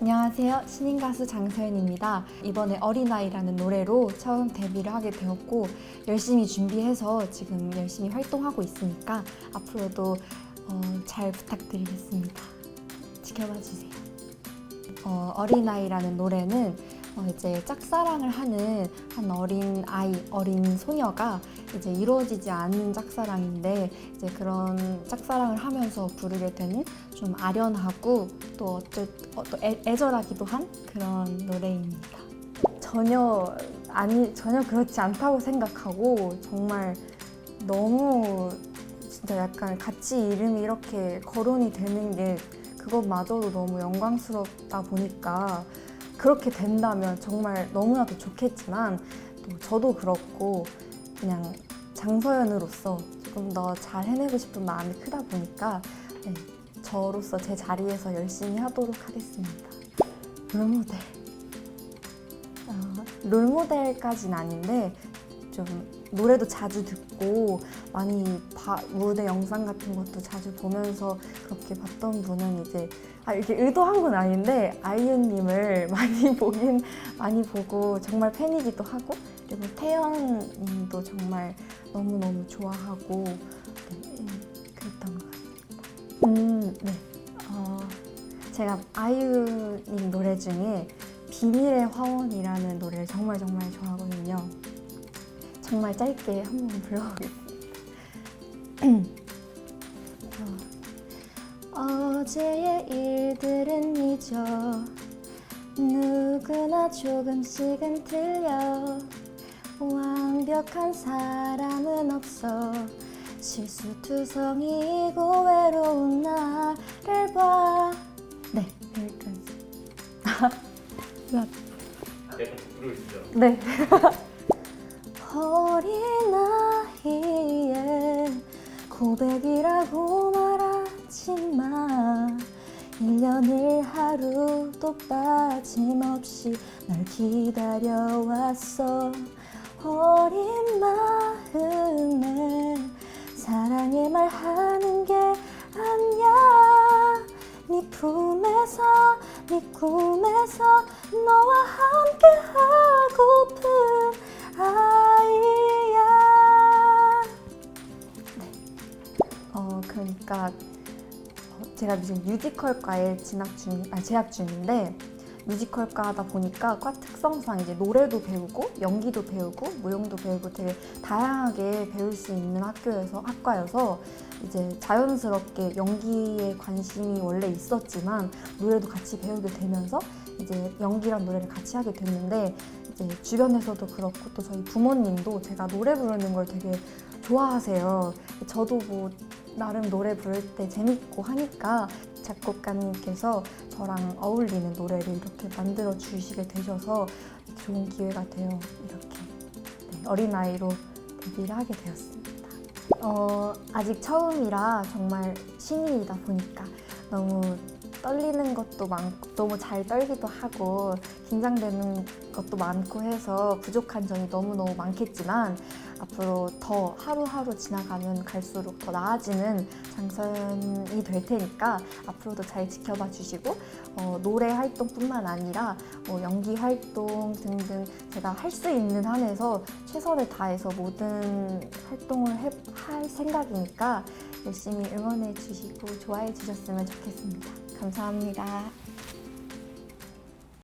안녕하세요. 신인 가수 장서연입니다. 이번에 어린아이라는 노래로 처음 데뷔를 하게 되었고 열심히 준비해서 지금 열심히 활동하고 있으니까 앞으로도 어, 잘 부탁드리겠습니다. 지켜봐 주세요. 어, 어린아이라는 노래는 어, 이제 짝사랑을 하는 한 어린 아이, 어린 소녀가 이제 이루어지지 않는 짝사랑인데 이제 그런 짝사랑을 하면서 부르게 되는 좀 아련하고 또 어쩔 어, 또 애, 애절하기도 한 그런 노래입니다. 전혀 아니 전혀 그렇지 않다고 생각하고 정말 너무 진짜 약간 같이 이름이 이렇게 거론이 되는 게 그것마저도 너무 영광스럽다 보니까 그렇게 된다면 정말 너무나도 좋겠지만 또 저도 그렇고 그냥 장서연으로서 조금 더 잘 해내고 싶은 마음이 크다 보니까 네, 저로서 제 자리에서 열심히 하도록 하겠습니다. 롤모델. 어, 롤모델까지는 아닌데 좀 노래도 자주 듣고 많이 봐- 무대 영상 같은 것도 자주 보면서 그렇게 봤던 분은 이제 아, 이렇게 의도한 건 아닌데 아이유님을 많이 보긴 많이 보고 정말 팬이기도 하고 그리고 태연님도 정말 너무 너무 좋아하고 네, 음, 그랬던 것 같습니다. 음, 네. 어, 제가 아이유님 노래 중에 비밀의 화원이라는 노래를 정말 정말 좋아하거든요. 정말 짧게 한번 불러보겠습니다. 어, 어제의 일들은 잊어 누구나 조금씩은 틀려 완벽한 사람은 없어 실수투성이고 외로운 나를 봐. 네, 여기까지. 부르시죠. 네. 어린아이의 고백이라고 말하지만 1년을 하루도 빠짐없이 널 기다려왔어. 어린 마음에 사랑의 말 하는 게 아니야. 네 품에서 네 꿈에서 너 어 그러니까 어, 제가 지금 뮤지컬과에 진학 중, 아 재학 중인데 뮤지컬과 하다 보니까 과 특성상 이제 노래도 배우고 연기도 배우고 무용도 배우고 되게 다양하게 배울 수 있는 학교여서 학과여서 이제 자연스럽게 연기에 관심이 원래 있었지만 노래도 같이 배우게 되면서 이제 연기랑 노래를 같이 하게 됐는데 이제 주변에서도 그렇고 또 저희 부모님도 제가 노래 부르는 걸 되게 좋아하세요. 저도 뭐 나름 노래 부를 때 재밌고 하니까 작곡가님께서 저랑 어울리는 노래를 이렇게 만들어 주시게 되셔서 좋은 기회가 되어 이렇게 네, 어린아이로 데뷔를 하게 되었습니다. 어, 아직 처음이라 정말 신인이다 보니까 너무 떨리는 것도 많고 너무 잘 떨기도 하고 긴장되는 것도 많고 해서 부족한 점이 너무너무 많겠지만 앞으로 더 하루하루 지나가면 갈수록 더 나아지는 장서연이 될 테니까 앞으로도 잘 지켜봐 주시고 어, 노래 활동뿐만 아니라 뭐 연기 활동 등등 제가 할 수 있는 한에서 최선을 다해서 모든 활동을 해- 할 생각이니까 열심히 응원해 주시고 좋아해 주셨으면 좋겠습니다. 감사합니다.